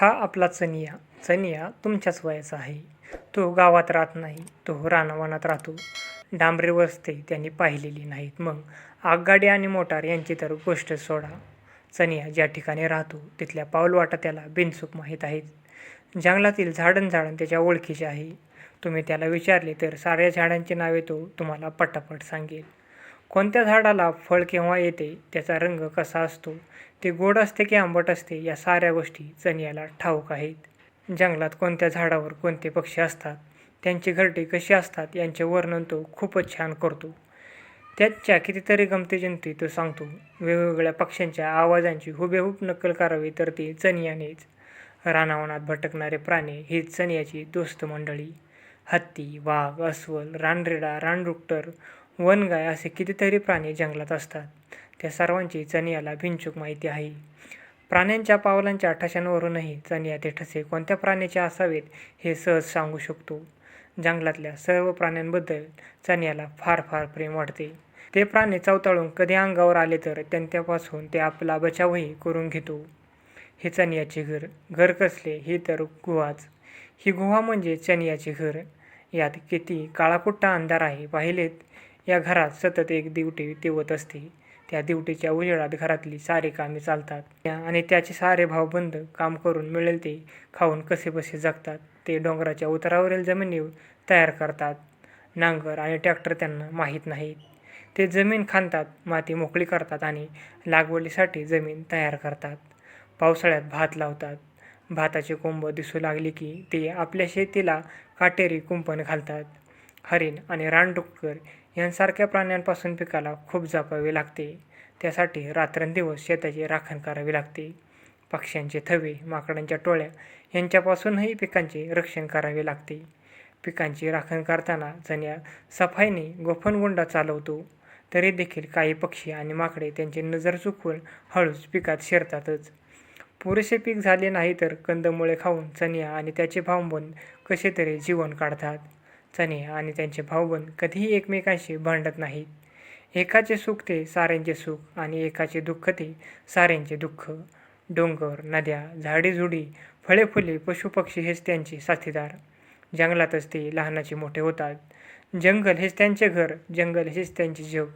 हा आपला चनिया. चनिया तुमच्याच वयाचा आहे. तो गावात राहत नाही. तो रानावनात राहतो. डांबरे वस्ते त्यांनी पाहिलेली नाहीत. मग आगगाडी आणि मोटार यांची तर गोष्ट सोडा. चनिया ज्या ठिकाणी राहतो तिथल्या पाऊलवाटा त्याला बिनचूक माहीत आहेत. जंगलातील झाडण झाडण त्याच्या ओळखीचे आहे. तुम्ही त्याला विचारले तर साऱ्या झाडांची नावे तो तुम्हाला पटापट सांगेल. कोणत्या झाडाला फळ केव्हा येते त्याचा रंग कसा असतो ते गोड असते की आंबट असते या साऱ्या गोष्टी चनियाला ठाऊक आहेत. जंगलात कोणत्या झाडावर कोणते पक्षी असतात त्यांची घरटे कशी असतात यांचे वर्णन तो खूपच छान करतो. त्याच्या कितीतरी गमती जमती तो सांगतो वेगवेगळ्या पक्ष्यांच्या आवाजांची हुबेहूब नक्कल करावी तर ती चनियानेच रानावनात भटकणारे प्राणी ही चनियाची दोस्त मंडळी. हत्ती वाघ अस्वल रानरेडा रानडुक्टर वनगाय असे कितीतरी प्राणी जंगलात असतात. त्या सर्वांची चनियाला भिंचूक माहिती आहे. प्राण्यांच्या पावलांच्या ठशांवरूनही चनिया ते ठसे कोणत्या प्राण्याचे असावेत हे सहज सांगू शकतो. जंगलातल्या सर्व प्राण्यांबद्दल चनियाला फार फार प्रेम वाटते. ते प्राणी चवताळून कधी अंगावर आले तर त्यांच्यापासून ते आपला बचावही करून घेतो. हे चनियाचे घर घर कसले हे तर गुहाच. ही गुहा म्हणजे चनियाचे घर. यात किती काळापुट्टा अंधार आहे पाहिलेत. या घरात सतत एक दिवटी तेवत असते. त्या दिवटीच्या उजेडात घरातली सारी कामे चालतात. त्या- आणि त्याचे सारे भावबंद काम करून मिळेल ते खाऊन कसे बसे जगतात ते डोंगराच्या उतारावरील जमिनीवर तयार करतात. नांगर आणि ट्रॅक्टर त्यांना माहीत नाहीत. ते जमीन खांदतात माती मोकळी करतात आणि लागवडीसाठी जमीन तयार करतात. पावसाळ्यात भात लावतात. भाताची कोंब दिसू लागली की ते आपल्या शेतीला काटेरी कुंपण घालतात. हरिण आणि रानडुक्कर यांसारख्या प्राण्यांपासून पिकाला खूप जपावे लागते. त्यासाठी रात्रंदिवस शेताची राखण करावी लागते. पक्ष्यांचे थवे माकडांच्या टोळ्या यांच्यापासूनही पिकांचे रक्षण करावे लागते. पिकांची राखण करताना जण्या सफाईने गोफणगुंडा चालवतो तरी देखील काही पक्षी आणि माकडे त्यांची नजर चुकवून हळूच पिकात शिरतातच. पुरेसे पीक झाले नाही तर कंदमुळे खाऊन चनिया आणि त्याचे भांबून कसे तरी जीवन काढतात. चनिया आणि त्यांचे भाऊबंद कधीही एकमेकांशी भांडत नाहीत. एकाचे सुख ते साऱ्यांचे सुख आणि एकाचे दुःख ते साऱ्यांचे दुःख. डोंगर नद्या झाडेझुडी फळे फुले पशुपक्षी हेच त्यांचे साथीदार. जंगलातच ते लहानाचे मोठे होतात. जंगल हेच त्यांचे घर जंगल हेच त्यांचे जग.